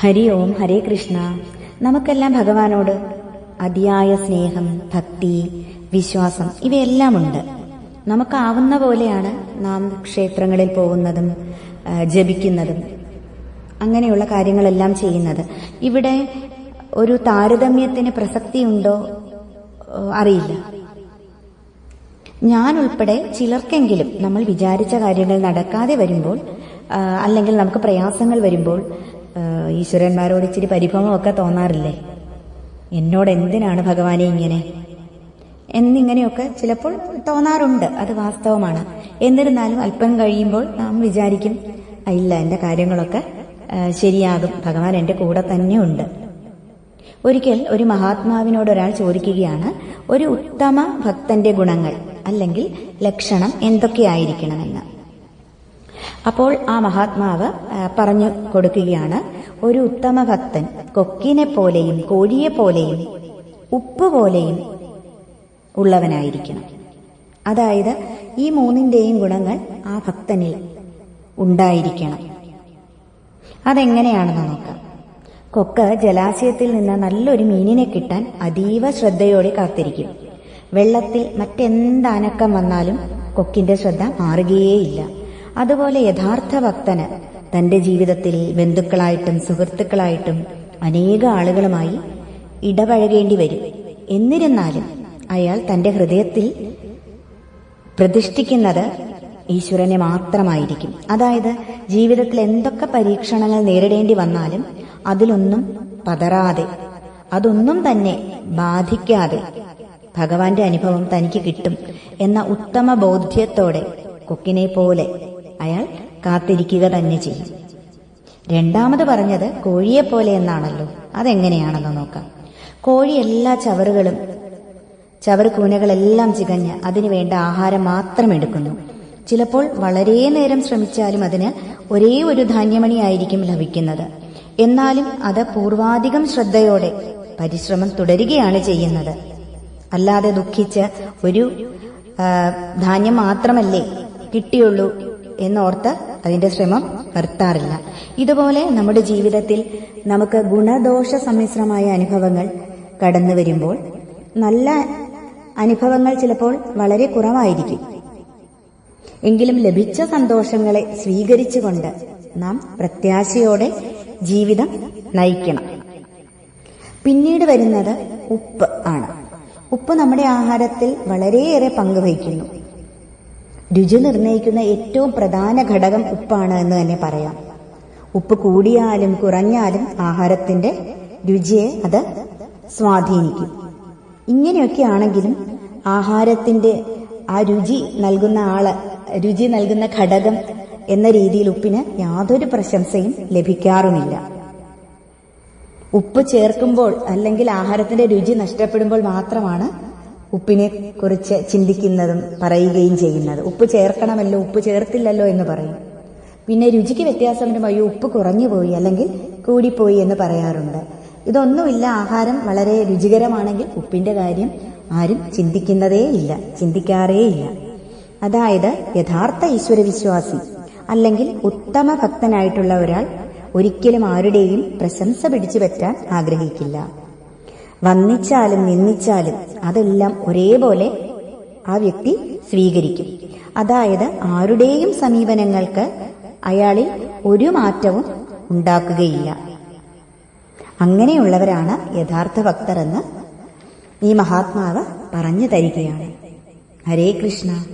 ഹരി ഓം ഹരേ കൃഷ്ണ. നമുക്കെല്ലാം ഭഗവാനോട് അതിയായ സ്നേഹം ഭക്തി വിശ്വാസം ഇവയെല്ലാം ഉണ്ട് നമുക്കാവുന്ന പോലെയാണ് നാം ക്ഷേത്രങ്ങളിൽ പോകുന്നതും ജപിക്കുന്നതും അങ്ങനെയുള്ള കാര്യങ്ങളെല്ലാം ചെയ്യുന്നത്. ഇവിടെ ഒരു താരതമ്യത്തിന് പ്രസക്തി ഉണ്ടോ അറിയില്ല. ഞാൻ ഉൾപ്പെടെ ചിലർക്കെങ്കിലും നമ്മൾ വിചാരിച്ച കാര്യങ്ങൾ നടക്കാതെ വരുമ്പോൾ അല്ലെങ്കിൽ നമുക്ക് പ്രയാസങ്ങൾ വരുമ്പോൾ ഈശ്വരന്മാരോട് ഇച്ചിരി പരിഭവമൊക്കെ തോന്നാറില്ലേ? എന്നോട് എന്തിനാണ് ഭഗവാനെ ഇങ്ങനെ? എന്നിങ്ങനെയൊക്കെ ചിലപ്പോൾ തോന്നാറുണ്ട് അത് വാസ്തവമാണ്. എന്നിരുന്നാലും അല്പം കഴിയുമ്പോൾ നാം വിചാരിക്കും "ആ, ഇല്ല എന്റെ കാര്യങ്ങളൊക്കെ ശരിയാകും ഭഗവാൻ എന്റെ കൂടെ തന്നെ ഉണ്ട്. ഒരിക്കൽ ഒരു മഹാത്മാവിനോട് ഒരാൾ ചോദിക്കുകയാണ് ഒരു ഉത്തമ ഭക്തന്റെ ഗുണങ്ങൾ അല്ലെങ്കിൽ ലക്ഷണം എന്തൊക്കെയായിരിക്കണമെന്ന്? അപ്പോൾ ആ മഹാത്മാവ് പറഞ്ഞു കൊടുക്കുകയാണ് ഒരു ഉത്തമ ഭക്തൻ കൊക്കിനെ പോലെയും കോഴിയെ പോലെയും ഉപ്പ് പോലെയും ഉള്ളവനായിരിക്കണം. അതായത് ഈ മൂന്നിന്റെയും ഗുണങ്ങൾ ആ ഭക്തനിൽ ഉണ്ടായിരിക്കണം. അതെങ്ങനെയാണെന്ന് നോക്കാം. കൊക്ക് ജലാശയത്തിൽ നിന്ന് നല്ലൊരു മീനിനെ കിട്ടാൻ അതീവ ശ്രദ്ധയോടെ കാത്തിരിക്കും. വെള്ളത്തിൽ മറ്റെന്താനക്കം വന്നാലും കൊക്കിന്റെ ശ്രദ്ധ മാറുകയേയില്ല. അതുപോലെ യഥാർത്ഥ ഭക്തന് തന്റെ ജീവിതത്തിൽ ബന്ധുക്കളായിട്ടും സുഹൃത്തുക്കളായിട്ടും അനേക ആളുകളുമായി ഇടപഴകേണ്ടി വരും. എന്നിരുന്നാലും അയാൾ തന്റെ ഹൃദയത്തിൽ പ്രതിഷ്ഠിക്കുന്നത് ഈശ്വരനെ മാത്രമായിരിക്കും. അതായത് ജീവിതത്തിൽ എന്തൊക്കെ പരീക്ഷണങ്ങൾ നേരിടേണ്ടി വന്നാലും അതിലൊന്നും പതറാതെ അതൊന്നും തന്നെ ബാധിക്കാതെ ഭഗവാന്റെ അനുഭവം തനിക്ക് കിട്ടും എന്ന ഉത്തമ ബോധ്യത്തോടെ കൊക്കിനെ പോലെ അയാൾ കാത്തിരിക്കുക തന്നെ ചെയ്യും. രണ്ടാമത് പറഞ്ഞത് കോഴിയെ പോലെ എന്നാണല്ലോ. അതെങ്ങനെയാണെന്ന് നോക്കാം. കോഴി എല്ലാ ചവറുകളും ചവറ് കൂനകളെല്ലാം ചികഞ്ഞ് അതിനുവേണ്ട ആഹാരം മാത്രം എടുക്കുന്നു. ചിലപ്പോൾ വളരെ നേരം ശ്രമിച്ചാലും അതിന് ഒരേ ഒരു ധാന്യമണിയായിരിക്കും ലഭിക്കുന്നത്. എന്നാലും അത് പൂർവാധികം ശ്രദ്ധയോടെ പരിശ്രമം തുടരുകയാണ് ചെയ്യുന്നത്. അല്ലാതെ ദുഃഖിച്ച് ഒരു ധാന്യം മാത്രമല്ലേ കിട്ടിയുള്ളൂ എന്നോർത്ത് അതിന്റെ ശ്രമം നിർത്താറില്ല ഇതുപോലെ നമ്മുടെ ജീവിതത്തിൽ നമുക്ക് ഗുണദോഷ സമ്മിശ്രമായ അനുഭവങ്ങൾ കടന്നു വരുമ്പോൾ നല്ല അനുഭവങ്ങൾ ചിലപ്പോൾ വളരെ കുറവായിരിക്കും. എങ്കിലും ലഭിച്ച സന്തോഷങ്ങളെ സ്വീകരിച്ചുകൊണ്ട് നാം പ്രത്യാശയോടെ ജീവിതം നയിക്കണം. പിന്നീട് വരുന്നത് ഉപ്പ് ആണ്. ഉപ്പ് നമ്മുടെ ആഹാരത്തിൽ വളരെയേറെ പങ്ക് വഹിക്കുന്നു. രുചി നിർണയിക്കുന്ന ഏറ്റവും പ്രധാന ഘടകം ഉപ്പാണ് എന്ന് തന്നെ പറയാം. ഉപ്പ് കൂടിയാലും കുറഞ്ഞാലും ആഹാരത്തിന്റെ രുചിയെ അത് സ്വാധീനിക്കും. ഇങ്ങനെയൊക്കെ ആണെങ്കിലും ആഹാരത്തിന്റെ ആ രുചി നൽകുന്ന ആൾ രുചി നൽകുന്ന ഘടകം എന്ന രീതിയിൽ ഉപ്പിന് യാതൊരു പ്രശംസയും ലഭിക്കാറുമില്ല. ഉപ്പ് ചേർക്കുമ്പോൾ അല്ലെങ്കിൽ ആഹാരത്തിന്റെ രുചി നഷ്ടപ്പെടുമ്പോൾ മാത്രമാണ് ഉപ്പിനെ കുറിച്ച് ചിന്തിക്കുന്നതും പറയുകയും ചെയ്യുന്നത്. ഉപ്പ് ചേർക്കണമല്ലോ ഉപ്പ് ചേർത്തില്ലല്ലോ എന്ന് പറയും. പിന്നെ രുചിക്ക് വ്യത്യാസം വരുമ്പോൾ അയ്യോ ഉപ്പ് കുറഞ്ഞു പോയി അല്ലെങ്കിൽ കൂടിപ്പോയി എന്ന് പറയാറുണ്ട്. ഇതൊന്നുമില്ല ആഹാരം വളരെ രുചികരമാണെങ്കിൽ ഉപ്പിന്റെ കാര്യം ആരും ചിന്തിക്കുന്നതേ ഇല്ല ചിന്തിക്കാറേ ഇല്ല. അതായത് യഥാർത്ഥ ഈശ്വരവിശ്വാസി അല്ലെങ്കിൽ ഉത്തമ ഭക്തനായിട്ടുള്ള ഒരാൾ ഒരിക്കലും ആരുടെയും പ്രശംസ പിടിച്ചു പറ്റാൻ ആഗ്രഹിക്കില്ല. വന്നിച്ചാലും നിന്നിച്ചാലും അതെല്ലാം ഒരേപോലെ ആ വ്യക്തി സ്വീകരിക്കും. അതായത് ആരുടെയും സമീപനങ്ങൾക്ക് അയാളിൽ ഒരു മാറ്റവും ഉണ്ടാക്കുകയില്ല. അങ്ങനെയുള്ളവരാണ് യഥാർത്ഥ ഭക്തർ എന്ന് ഈ മഹാത്മാവ് പറഞ്ഞു തരികയാണ്. ഹരേ കൃഷ്ണ.